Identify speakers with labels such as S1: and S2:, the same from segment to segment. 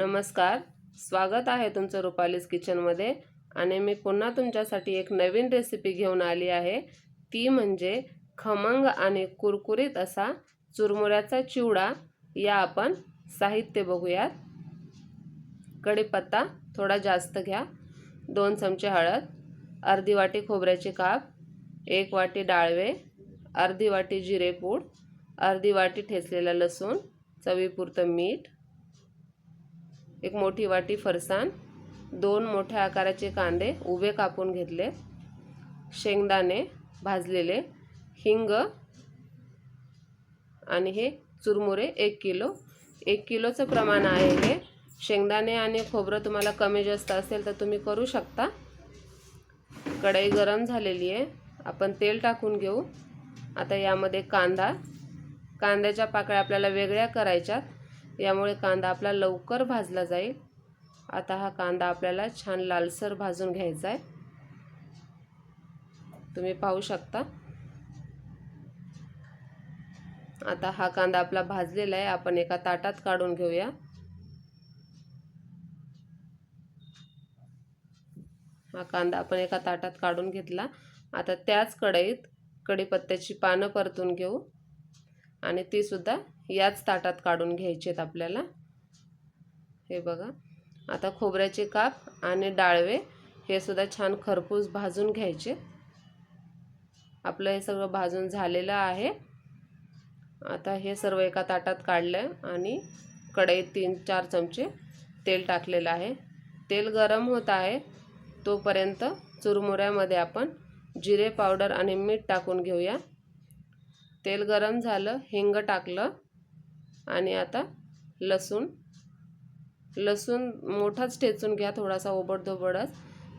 S1: नमस्कार. स्वागत आहे तुमचं रुपालीज किचनमध्ये आणि मी पुन्हा तुमच्यासाठी एक नवीन रेसिपी घेऊन आली आहे. ती म्हणजे खमंग आणि कुरकुरीत असा चुरमुऱ्याचा चिवडा. या आपण साहित्य बघूयात. कढीपत्ता थोडा जास्त घ्या. दोन चमचे हळद अर्धी वाटी खोबऱ्याची काप एक वाटी डाळवे अर्धी वाटी जिरेपूड अर्धी वाटी ठेचलेला लसूण चवीपुरतं मीठ एक मोठी वाटी फरसाण दोन मोठ्या आकाराचे कांदे उभे कापून घेतले शेंगदाणे भाजलेले हिंग आणि हे चुरमुरे एक किलो. एक किलोचं प्रमाण आहे हे. शेंगदाणे आणि खोबरं तुम्हाला कमी जास्त असेल तर तुम्ही करू शकता. कढई गरम झालेली आहे. आपण तेल टाकून घेऊ. आता यामध्ये कांदा. कांद्याच्या पाकळ्या आपल्याला वेगळ्या करायच्यात. यामुळे कांदा आपला लवकर भाजला जाईल. आता हा कांदा आपल्याला छान लालसर भाजून घ्यायचा आहे. तुम्ही पाहू शकता. आता हा कांदा आपला भाजलेला आहे. आपण एका ताटात काढून घेऊया. हा कांदा आपण एका ताटात काढून घेतला. आता त्याच कढईत कढीपत्त्याची पानं परतून घेऊ. आणि ती सुद्धा याच ताटात काढून घ्यायची आहेत आपल्याला. हे बघा. आता खोबऱ्याचे काप आणि डाळवे हे सुद्धा छान खरपूस भाजून घ्यायचे. आपलं हे सगळं भाजून झालेलं आहे. आता हे सर्व एका ताटात काढलं आणि कढईत तीन चार चमचे तेल टाकलेलं आहे. तेल गरम होत आहे. तोपर्यंत चुरमुऱ्यामध्ये आपण जिरे पावडर आणि मीठ टाकून घेऊया. तेल गरम झालं हिंग टाकलं आणि आता लसूण. लसूण मोठाच ठेचून घ्या थोडासा ओबडधोबडच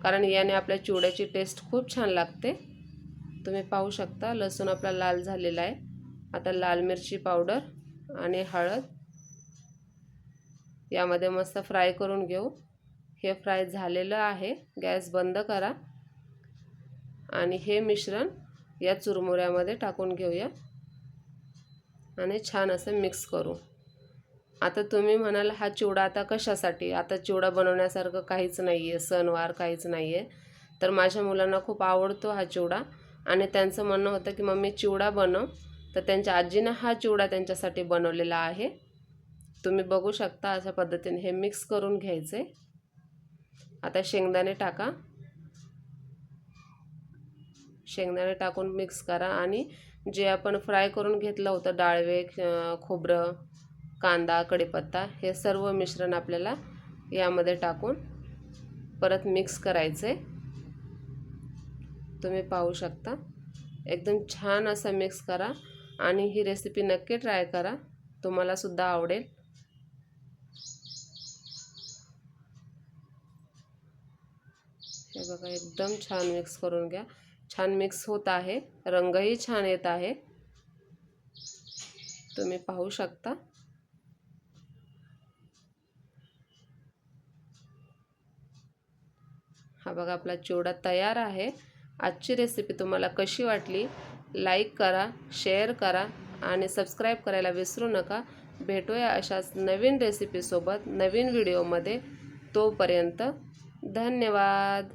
S1: कारण याने आपल्या चिवड्याची टेस्ट खूप छान लागते. तुम्ही पाहू शकता लसूण आपला लाल झालेला आहे. आता लाल मिरची पावडर आणि हळद यामध्ये मस्त फ्राय करून घेऊ. हे फ्राय झालेलं आहे गॅस बंद करा. आणि हे मिश्रण या चुरमुऱ्यामध्ये टाकून घेऊया. आणि छान असं मिक्स करू. आता तुम्ही म्हणाल हा चिवडा आता कशासाठी? आता चिवडा बनवण्यासारखं काहीच नाही आहे सणवार काहीच नाही आहे तर माझ्या मुलांना खूप आवडतो हा चिवडा. आणि त्यांचं म्हणणं होतं की मम्मी चिवडा बनव. तर त्यांच्या आजीनं हा चिवडा त्यांच्यासाठी बनवलेला आहे. तुम्ही बघू शकता अशा पद्धतीने हे मिक्स करून घ्यायचे. आता शेंगदाणे टाका. शेंगदाणे टाकून मिक्स करा आणि जे आपण फ्राय करून घेतलं होतं डाळवे खोबरं कांदा कढीपत्ता हे सर्व मिश्रण आपल्याला यामध्ये टाकून परत मिक्स करायचे. तुम्ही पाहू शकता. एकदम छान असं मिक्स करा आणि ही रेसिपी नक्की ट्राय करा. तुम्हाला सुद्धा आवडेल. हे बघा एकदम छान मिक्स करून घ्या. छान मिक्स होत आहे. रंगही छान येत आहे. तुम्ही पाहू शकता. हा बघा आपला चिवडा तयार आहे. आजची रेसिपी तुम्हाला कशी वाटली? लाईक करा शेअर करा आणि सबस्क्राईब करायला विसरू नका. भेटूया अशाच नवीन रेसिपीसोबत नवीन व्हिडिओमध्ये तोपर्यंत धन्यवाद.